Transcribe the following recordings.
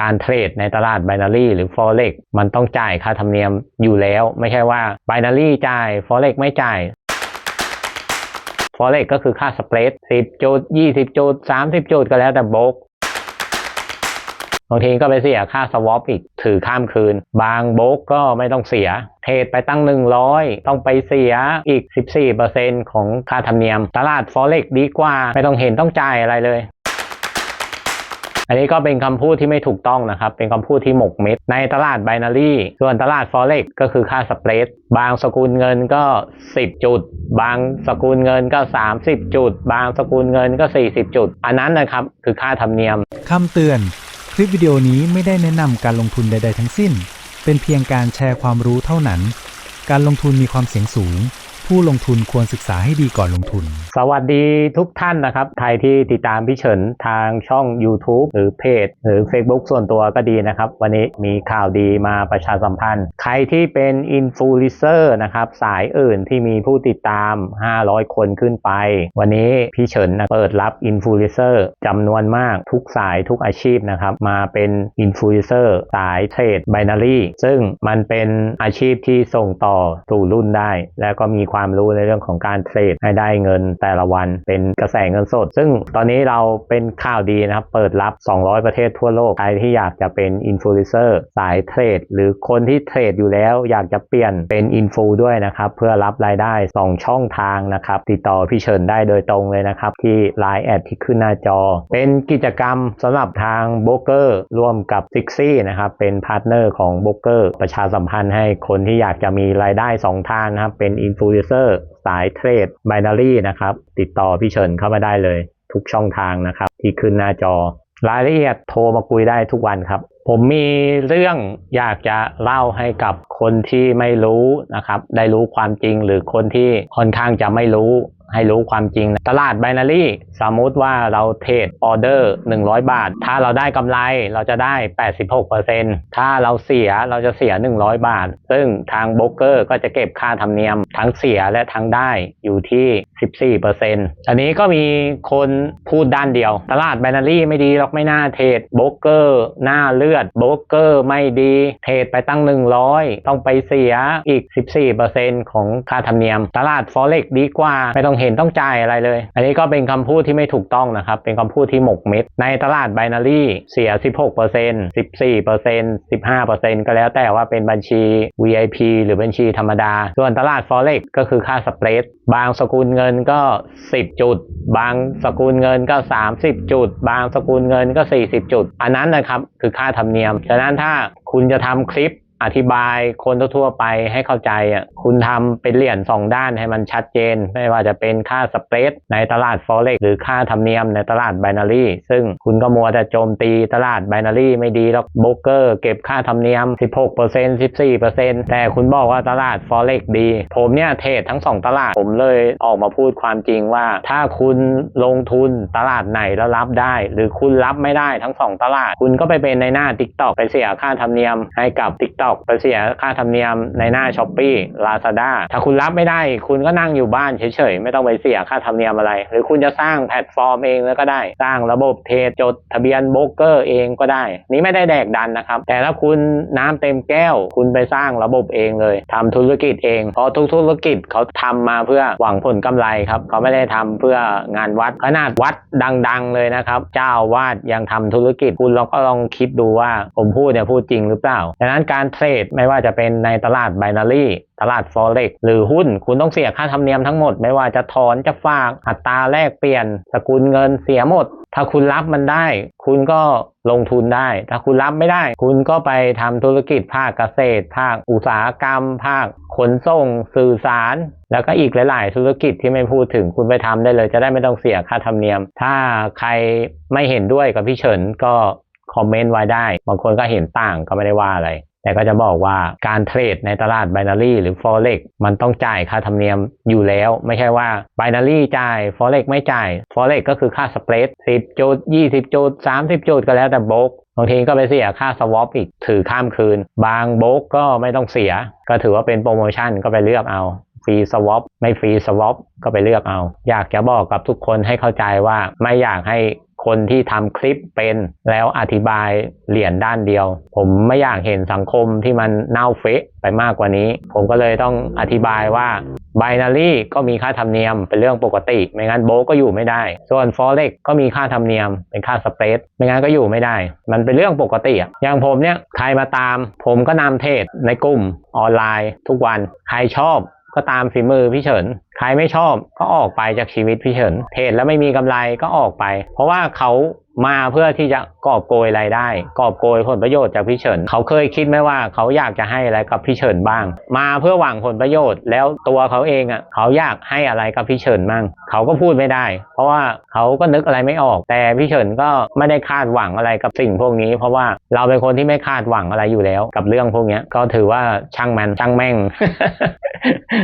การเทรดในตลาด binary หรือ forex มันต้องจ่ายค่าธรรมเนียมอยู่แล้ว ไม่ใช่ว่า binary จ่าย forex ไม่จ่าย forex ก็คือค่าสเปรด10จุด20จุด30จุดก็แล้วแต่โบกบางทีก็ไปเสียค่าสวอปอีกถือข้ามคืน บางโบกก็ไม่ต้องเสีย เทรดไปตั้ง 100 ต้องไปเสียอีก 14%ของค่าธรรมเนียม ตลาด forex ดีกว่า ไม่ต้องเห็นต้องจ่ายอะไรเลย อันนี้ก็เป็นคำพูดที่ไม่ถูกต้องนะครับ เป็นคำพูดที่หมกเม็ด ในตลาด binary ส่วนตลาด forex ก็คือค่าสเปรดบางสกุลเงินก็ 10 จุด บางสกุลเงินก็ 30 จุด บางสกุลเงินก็ 40 จุด อันนั้นนะครับคือค่าธรรมเนียมคำเตือน คลิปวิดีโอนี้ไม่ได้แนะนำการลงทุนใด ๆ ทั้งสิ้น เป็นเพียงการแชร์ความรู้เท่านั้น การลงทุนมีความเสี่ยงสูง ผู้ลงทุนควรศึกษาให้ดีก่อนลงทุน สวัสดีทุกท่านนะครับ ใครที่ติดตามพี่เฉินทางช่อง YouTube หรือเพจ หรือ Facebook ส่วนตัวก็ดีนะครับ วันนี้มีข่าวดีมาประชาสัมพันธ์ ใครที่เป็นอินฟลู e n เซอร์นะครับ สายอื่นที่มีผู้ติดตาม 500 คนขึ้นไป วันนี้พี่เฉินนะเปิดรับอินฟลู e n เซอร์จำนวนมากทุกสายทุกอาชีพนะครับ มาเป็นอินฟลู e n เซอร์สายเทรด binary ซึ่งมันเป็นอาชีพที่ส่งต่อสู่รุ่นได้ แล้วก็มีความความรู้ในเรื่องของการเทรดให้ได้เงินแต่ละวันเป็นกระแสเงินสด ซึ่งตอนนี้เราเป็นข่าวดีนะครับ เปิดรับ 200 ประเทศทั่วโลก ใครที่อยากจะเป็นอินฟลูเอนเซอร์สายเทรด หรือคนที่เทรดอยู่แล้วอยากจะเปลี่ยนเป็นอินฟูด้วยนะครับ เพื่อรับรายได้ 2 ช่องทางนะครับ ติดต่อพี่เฉินได้โดยตรงเลยนะครับ ที่ Line แอดที่ขึ้นหน้าจอ เป็นกิจกรรมสำหรับทางโบรกเกอร์ร่วมกับซิกซี่นะครับเป็นพาร์ทเนอร์ของโบรกเกอร์ประชาสัมพันธ์ให้คนที่อยากจะมีรายได้ 2 ทางนะครับเป็นอินฟลูเอนเซอร์ สายเทรดบ i นารีนะครับ ติดต่อพี่เฉินเข้ามาได้เลย ทุกช่องทางนะครับ ที่ขึ้นหน้าจอ รายละเอียดโทรมาคุยได้ทุกวันครับ ผมมีเรื่องอยากจะเล่าให้กับคนที่ไม่รู้นะครับ ได้รู้ความจริงหรือคนที่ค่อนข้างจะไม่รู้ ให้รู้ความจริงนะตลาดไบนารี่สมมติว่าเราเทรดออเดอร์ 100 บาท ถ้าเราได้กำไรเราจะได้ 86%ถ้าเราเสียเราจะเสีย 100 บาท ซึ่งทางโบรกเกอร์ก็จะเก็บค่าธรรมเนียมทั้งเสียและทั้งได้อยู่ที่ 14%อันนี้ก็มีคนพูดด้านเดียว ตลาด binary ไม่ดีหรอกไม่น่าเทรดโบกเกอร์หน้าเลือดโบกเกอร์ไม่ดี เทรดไปตั้ง 100 ต้องไปเสียอีก 14%ของค่าธรรมเนียม ตลาด forex ดีกว่า ไม่ต้องเห็นต้องจ่ายอะไรเลย อันนี้ก็เป็นคำพูดที่ไม่ถูกต้องนะครับ เป็นคำพูดที่หมกเม็ด ในตลาด binary เสีย 16% 14% 15%ก็แล้วแต่ว่าเป็นบัญชี VIP หรือบัญชีธรรมดา ส่วนตลาด forex ก็คือค่าสเปรด บางสกุลเงินก็ 10 จุด บางสกุลเงินก็ 30 จุด บางสกุลเงินก็ 40 จุด อันนั้นนะครับคือค่าธรรมเนียม ฉะนั้นถ้าคุณจะทำคลิป อธิบายคนทั่วๆไปให้เข้าใจอะคุณทำเป็นเหรียญสองด้านให้มันชัดเจน ไม่ว่าจะเป็นค่าสเปรดในตลาด forex หรือค่าธรรมเนียมในตลาด binary ซึ่งคุณก็มัวแต่โจมตีตลาด binary ไม่ดีหรอกโบรกเกอร์เก็บค่าธรรมเนียม 16% 14%แต่คุณบอกว่าตลาด forex ดี ผมเนี่ยเทรดทั้งสองตลาดผมเลยออกมาพูดความจริงว่า ถ้าคุณลงทุนตลาดไหนแล้วรับได้ หรือคุณรับไม่ได้ทั้งสองตลาด คุณก็ไปเป็นในหน้า TikTok ไปเสียค่าธรรมเนียมให้กับ TikTok ไปเสียค่าธรรมเนียมในหน้า s h อ p e e Lazada ถ้าคุณรับไม่ได้ คุณก็นั่งอยู่บ้านเฉยๆ ไม่ต้องไปเสียค่าธรรมเนียมอะไร หรือคุณจะสร้างแพลตฟอร์มเองแล้วก็ได้ สร้างระบบเทรดจดทะเบียนโบรกเกอร์เองก็ได้ นี่ไม่ได้แดกดันนะครับ แต่ถ้าคุณน้ำเต็มแก้ว คุณไปสร้างระบบเองเลยทำธุรกิจเอง เพราะทุกธุรกิจเขาทำมาเพื่อหวังผลกำไรครับ เขาไม่ได้ทำเพื่องานวัดขนาดวัดดัง ๆ เลยนะครับ เจ้าวาดยังทำธุรกิจคุณลองก็ลองคิดดูว่าผมพูดเนี่ยพูดจริงหรือเปล่าดังนั้นการเทรดไม่ว่าจะเป็นในตลาด binary ตลาด forex หรือหุ้น คุณต้องเสียค่าธรรมเนียมทั้งหมด ไม่ว่าจะถอนจะฝากอัตราแลกเปลี่ยน สกุลเงินเสียหมด ถ้าคุณรับมันได้ คุณก็ลงทุนได้ ถ้าคุณรับไม่ได้ คุณก็ไปทำธุรกิจภาคเกษตร ภาคอุตสาหกรรม ภาคขนส่ง สื่อสาร แล้วก็อีกหลาย ๆ ธุรกิจที่ไม่พูดถึงคุณไปทำได้เลย จะได้ไม่ต้องเสียค่าธรรมเนียม ถ้าใครไม่เห็นด้วยกับพี่เฉินก็คอมเมนต์ไว้ได้ บางคนก็เห็นต่างก็ไม่ได้ว่าอะไร แต่ก็จะบอกว่าการเทรดในตลาด binary หรือ forex มันต้องจ่ายค่าธรรมเนียมอยู่แล้ว ไม่ใช่ว่า binary จ่าย forex ไม่จ่าย forex ก็คือค่าสเปรด10จุด20จุด30จุดก็แล้วแต่โบกบางทีก็ไปเสียค่าสวอปอีกถือข้ามคืน บางโบกก็ไม่ต้องเสีย ก็ถือว่าเป็นโปรโมชั่นก็ไปเลือกเอาฟรีสวอปไม่ฟรีสวอปก็ไปเลือกเอา อยากจะบอกกับทุกคนให้เข้าใจว่าไม่อยากให้ คนที่ทำคลิปเป็นแล้วอธิบายเหรียญด้านเดียว ผมไม่อยากเห็นสังคมที่มันเน่าเฟะไปมากกว่านี้ ผมก็เลยต้องอธิบายว่า b i n a r y ก็มีค่าธรรมเนียมเป็นเรื่องปกติ ไม่งั้นโบกก็อยู่ไม่ได้ ส่วน forex ก็มีค่าธรรมเนียมเป็นค่าสเปรดไม่งั้นก็อยู่ไม่ได้ มันเป็นเรื่องปกติอะอย่างผมเนี่ยใครมาตาม ผมก็นำเทรดในกลุ่มออนไลน์ ทุกวันใครชอบก็ตามฝีมือพี่เฉิน ใครไม่ชอบก็ออกไปจากชีวิตพี่เฉินเทรดแล้วไม่มีกำไรก็ออกไป เพราะว่าเขามาเพื่อที่จะกอบโกยรายได้ กอบโกยผลประโยชน์จากพี่เฉินเขาเคยคิดไหมว่าเขาอยากจะให้อะไรกับพี่เฉินบ้าง มาเพื่อหวังผลประโยชน์ แล้วตัวเขาเองอะเขาอยากให้อะไรกับพี่เฉินมั่งเขาก็พูดไม่ได้ เพราะว่าเขาก็นึกอะไรไม่ออก แต่พี่เฉินก็ไม่ได้คาดหวังอะไรกับสิ่งพวกนี้ เพราะว่าเราเป็นคนที่ไม่คาดหวังอะไรอยู่แล้ว กับเรื่องพวกนี้ก็ถือว่าช่างมันช่างแม่ง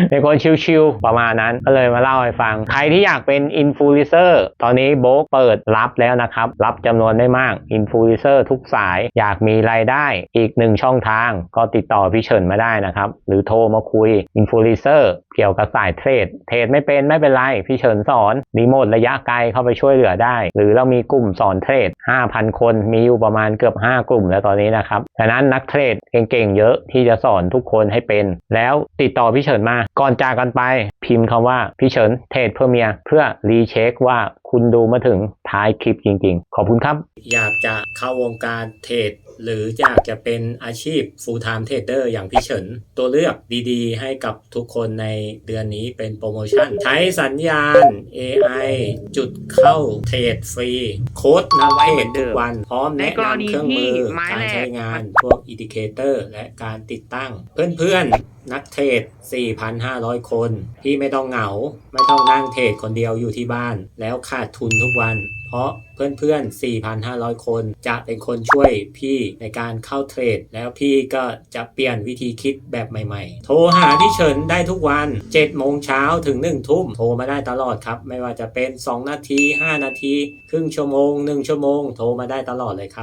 เป็นคนชิวๆประมาณนั้นก็เลยมาเล่าให้ฟัง ใครที่อยากเป็นอินฟลูเอนเซอร์ตอนนี้โบกเปิดรับแล้วนะครับ รับจำนวนไม่มากอินฟลูเอนเซอร์ทุกสายอยากมีรายได้อีกหนึ่งช่องทาง ก็ติดต่อพี่เฉินมาได้นะครับ หรือโทรมาคุยอินฟลูเอนเซอร์เกี่ยวกับสายเทรด เทรดไม่เป็นไม่เป็นไร พี่เฉินสอนรีโมทระยะไกลเข้าไปช่วยเหลือได้ หรือเรามีกลุ่มสอนเทรด 5,000 คนมีอยู่ประมาณเกือบ 5 กลุ่มแล้วตอนนี้นะครับดังนั้นนักเทรดเก่งๆเยอะที่จะสอนทุกคนให้เป็น แล้วติดต่อพี่เฉินมาก่อนจากกันไป พิมพ์คำว่าพี่เฉินเทรดเพื่อเมียเพื่อรีเช็คว่า คุณดูมาถึงท้ายคลิปจริง ๆ ขอบคุณครับ อยากจะเข้าวงการเทรดหรืออยากจะเป็นอาชีพ full time trader อย่างพี่เฉิน ตัวเลือกดีๆ ให้กับทุกคนในเดือนนี้เป็นโปรโมชั่น ใช้สัญญาณ AI จุดเข้าเทรดฟรี โค้ดนำเทรดทุกวัน พร้อมแนะนำเครื่องมือ การใช้งานพวกอินดิเคเตอร์และการติดตั้ง เพื่อนๆ นักเทรด 4,500 คนที่ไม่ต้องเหงา ไม่ต้องนั่งเทรดคนเดียวอยู่ที่บ้าน แล้วขาดทุนทุกวัน เพราะเพื่อนๆ 4,500 คนจะเป็นคนช่วยพี่ในการเข้าเทรด แล้วพี่ก็จะเปลี่ยนวิธีคิดแบบใหม่ๆ โทรหาพี่เฉินได้ทุกวัน 7 โมงเช้าถึง 1 ทุ่ม โทรมาได้ตลอดครับ ไม่ว่าจะเป็น 2 นาที 5 นาที ครึ่งชั่วโมง 1 ชั่วโมง โทรมาได้ตลอดเลยครับ